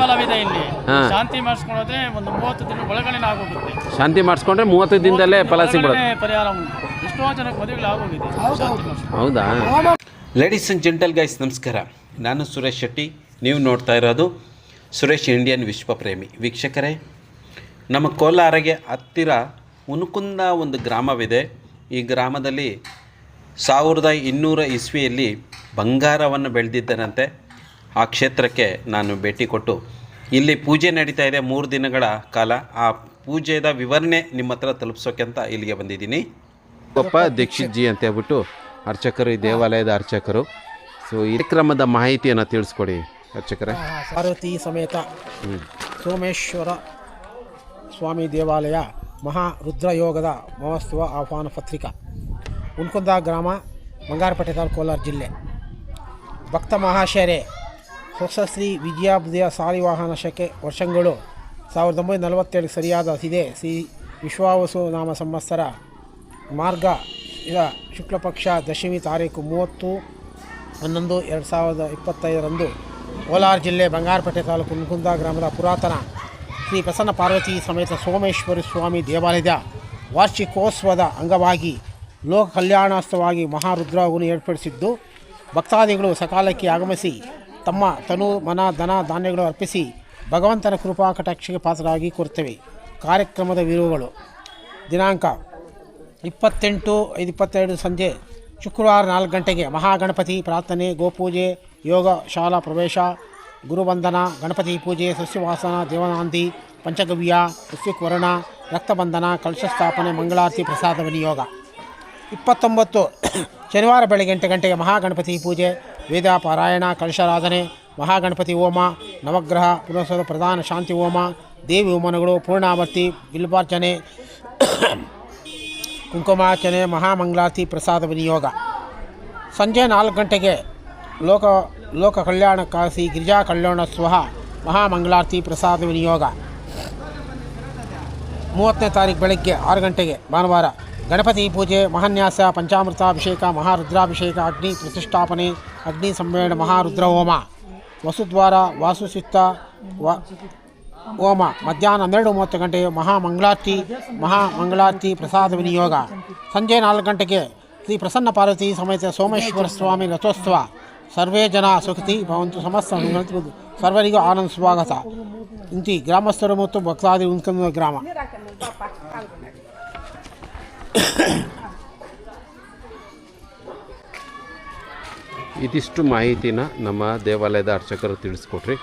ಫಲವಿದೆ ಇಲ್ಲಿ. ಶಾಂತಿ ಮಾಡಿಸ್ಕೊಂಡ್ರೆ ಒಂದು ಮೂವತ್ತು ದಿನ ಒಳಗಡೆ ಆಗೋಗುತ್ತೆ. ಶಾಂತಿ ಮಾಡಿಸ್ಕೊಂಡ್ರೆ ಮೂವತ್ತು ದಿನದಲ್ಲೇ ಫಲ ಸಿಗ್ಬಿಡುತ್ತೆ. ಒಳಗಡೆ ಪರಿಹಾರ ಉಂಟು. ಎಷ್ಟೋ ಜನಕ್ಕೆ ಮದುವೆಗಳು ಆಗೋಗಿದೆ. ಶಾಂತಿ ಮಾಡಿಸ್ಕೊಂಡು ಹೌದಾ? ಲೇಡೀಸ್ ಅಂಡ್ ಜೆಂಟಲ್ ಗೈಸ್ ನಮಸ್ಕಾರ. ನಾನು ಸುರೇಶ್ ಶೆಟ್ಟಿ. ನೀವು ನೋಡ್ತಾ ಇರೋದು ಸುರೇಶ್ ಇಂಡಿಯನ್ ವಿಶ್ವ ಪ್ರೇಮಿ. ವೀಕ್ಷಕರೇ ನಮ್ಮ ಕೋಲಾರಗೆ ಹತ್ತಿರ ಉನುಕುಂದ ಒಂದು ಗ್ರಾಮವಿದೆ. ಈ ಗ್ರಾಮದಲ್ಲಿ ಸಾವಿರದ ಇನ್ನೂರ ಇಸ್ವಿಯಲ್ಲಿ ಬಂಗಾರವನ್ನು ಬೆಳೆದಿದ್ದನಂತೆ ಆ ಕ್ಷೇತ್ರಕ್ಕೆ ನಾನು ಭೇಟಿ ಕೊಟ್ಟು ಇಲ್ಲಿ ಪೂಜೆ ನಡೀತಾ ಇದೆ ಮೂರು ದಿನಗಳ ಕಾಲ. ಆ ಪೂಜೆದ ವಿವರಣೆ ನಿಮ್ಮ ಹತ್ರ ತಲುಪಿಸೋಕೆ ಅಂತ ಇಲ್ಲಿಗೆ ಬಂದಿದ್ದೀನಿ. ಗೊಪ್ಪ ದೀಕ್ಷಿತ್ ಜಿ ಅಂತ ಹೇಳ್ಬಿಟ್ಟು ಅರ್ಚಕರು ಈ ದೇವಾಲಯದ ಅರ್ಚಕರು. ಸೊ ಈ ಕ್ರಮದ ಮಾಹಿತಿಯನ್ನು ತಿಳಿಸ್ಕೊಡಿ ಅರ್ಚಕರೇ. ಪಾರ್ವತಿ ಸಮೇತ ಹ್ಞೂ ಸೋಮೇಶ್ವರ ಸ್ವಾಮಿ ದೇವಾಲಯ ಮಹಾ ರುದ್ರಯೋಗದ ಮಹೋತ್ಸವ ಆಹ್ವಾನ ಪತ್ರಿಕಾ ಉಣ್ಕುಂದ ಗ್ರಾಮ ಬಂಗಾರಪೇಟೆ ತಾಲೂಕು ಕೋಲಾರ ಜಿಲ್ಲೆ. ಭಕ್ತ ಮಹಾಶಯರೇ ಹೊಸಶ್ರೀ ವಿಜಯಾಬ್ದಿಯ ಸಾಲಿವಾಹನ ಶಕೆ ವರ್ಷಗಳು ಸಾವಿರದ ಒಂಬೈನೂರ ನಲವತ್ತೇಳು ಸರಿಯಾದ ಸಿದೆ ಶ್ರೀ ವಿಶ್ವಾವಸು ನಾಮ ಸಂವತ್ಸರ ಮಾರ್ಗ ಇದ ಶುಕ್ಲಪಕ್ಷ ದಶಮಿ ತಾರೀಕು ಮೂವತ್ತು ಹನ್ನೊಂದು ಎರಡು ಸಾವಿರದ ಇಪ್ಪತ್ತೈದರಂದು ಕೋಲಾರ ಜಿಲ್ಲೆ ಬಂಗಾರಪೇಟೆ ತಾಲೂಕು ಮುಕುಂದ ಗ್ರಾಮದ ಪುರಾತನ ಶ್ರೀ ಪ್ರಸನ್ನ ಪಾರ್ವತಿ ಸಮೇತ ಸೋಮೇಶ್ವರಿ ಸ್ವಾಮಿ ದೇವಾಲಯದ ವಾರ್ಷಿಕೋತ್ಸವದ ಅಂಗವಾಗಿ ಲೋಕ ಕಲ್ಯಾಣಾರ್ಥವಾಗಿ ಮಹಾರುದ್ರವನ್ನು ಏರ್ಪಡಿಸಿದ್ದು. ಭಕ್ತಾದಿಗಳು ಸಕಾಲಕ್ಕೆ ಆಗಮಿಸಿ ತಮ್ಮ ತನು, ಮನ, ಧನ, ಧಾನ್ಯಗಳು ಅರ್ಪಿಸಿ ಭಗವಂತನ ಕೃಪಾ ಕಟಾಕ್ಷಕ್ಕೆ ಪಾತ್ರರಾಗಿ ಕೋರುತ್ತೇವೆ. ಕಾರ್ಯಕ್ರಮದ ವಿವರಗಳು ದಿನಾಂಕ ಇಪ್ಪತ್ತೆಂಟು ಐದು ಇಪ್ಪತ್ತೆರಡು ಸಂಜೆ ಶುಕ್ರವಾರ ನಾಲ್ಕು ಗಂಟೆಗೆ ಮಹಾಗಣಪತಿ ಪ್ರಾರ್ಥನೆ, ಗೋಪೂಜೆ, ಯೋಗ, ಶಾಲಾ ಪ್ರವೇಶ, ಗುರುವಂದನ, ಗಣಪತಿ ಪೂಜೆ, ಸಸ್ಯವಾಸನ, ದೇವನಾಂದಿ, ಪಂಚಗವ್ಯ ಋಷಿಕ್ವರ್ಣ ರಕ್ತಬಂಧನ ಕಲಶ ಸ್ಥಾಪನೆ ಮಂಗಳಾರತಿ, ಪ್ರಸಾದ, ವಿನಿಯೋಗ. ಇಪ್ಪತ್ತೊಂಬತ್ತು ಶನಿವಾರ ಬೆಳಗ್ಗೆ ಎಂಟು ಗಂಟೆಗೆ ಮಹಾಗಣಪತಿ ಪೂಜೆ ವೇದ ಪಾರಾಯಣ ಕಲಶಾರಾಧನೆ, ಮಹಾಗಣಪತಿ ಹೋಮ, ನವಗ್ರಹ ಪುನಸ್ಸದ ಪ್ರಧಾನ ಶಾಂತಿ ಹೋಮ, ದೇವಿ ಹೋಮನಗಳು, ಪೂರ್ಣಾವರ್ತಿ, ಬಿಲ್ವಾರ್ಚನೆ, ಕುಂಕುಮಾರ್ಚನೆ, ಮಹಾಮಂಗಳಾರತಿ, ಪ್ರಸಾದ ವಿನಿಯೋಗ. ಸಂಜೆ ನಾಲ್ಕು ಗಂಟೆಗೆ ಲೋಕ ಲೋಕ ಕಲ್ಯಾಣ ಕಾಸಿ ಗಿರಿಜಾ ಕಲ್ಯಾಣ ಸ್ವಹ, ಮಹಾಮಂಗಳಾರತಿ, ಪ್ರಸಾದ ವಿನಿಯೋಗ. ಮೂವತ್ತನೇ ತಾರೀಕು ಬೆಳಗ್ಗೆ ಆರು ಗಂಟೆಗೆ ಭಾನುವಾರ. ಗಣಪತಿ ಪೂಜೆ ಮಹಾನ್ಯಾಸ ಪಂಚಾಮೃತಾಭಿಷೇಕ ಮಹಾರುದ್ರಾಭಿಷೇಕ ಅಗ್ನಿ ಪ್ರತಿಷ್ಠಾಪನೆ ಅಗ್ನಿ ಸಮ್ಮೇಳನ ಮಹಾರುದ್ರ ಹೋಮ ವಸುದ್ವಾರ ವಾಸುಸಿತ್ತ ವ ಹೋಮ ಮಧ್ಯಾಹ್ನ ಹನ್ನೆರಡು ಮೂವತ್ತು ಗಂಟೆಗೆ ಮಹಾಮಂಗಳಾರತಿ ಮಹಾಮಂಗಳಾರತಿ ಪ್ರಸಾದ ವಿನಿಯೋಗ ಸಂಜೆ ನಾಲ್ಕು ಗಂಟೆಗೆ ಶ್ರೀ ಪ್ರಸನ್ನ ಪಾರ್ವತಿ ಸಮೇತ ಸೋಮೇಶ್ವರ ಸ್ವಾಮಿ ರಥೋತ್ಸವ ಸರ್ವೇ ಜನ ಸುಖತಿ ಭವಂತು ಸಮಸ್ತ ಅನುಗ್ರಹಿಸುವುದು. ಸರ್ವರಿಗೂ ಆನಂದ ಸ್ವಾಗತ ಇಂತಿ ಗ್ರಾಮಸ್ಥರು ಮತ್ತು ಭಕ್ತಾದಿ ಉಂತ್ಕಂದ ಗ್ರಾಮ ಇದಿಷ್ಟು ಮಾಹಿತಿನ ನಮ್ಮ ದೇವಾಲಯದ ಅರ್ಚಕರು ತಿಳಿಸ್ಕೊಟ್ರಿ.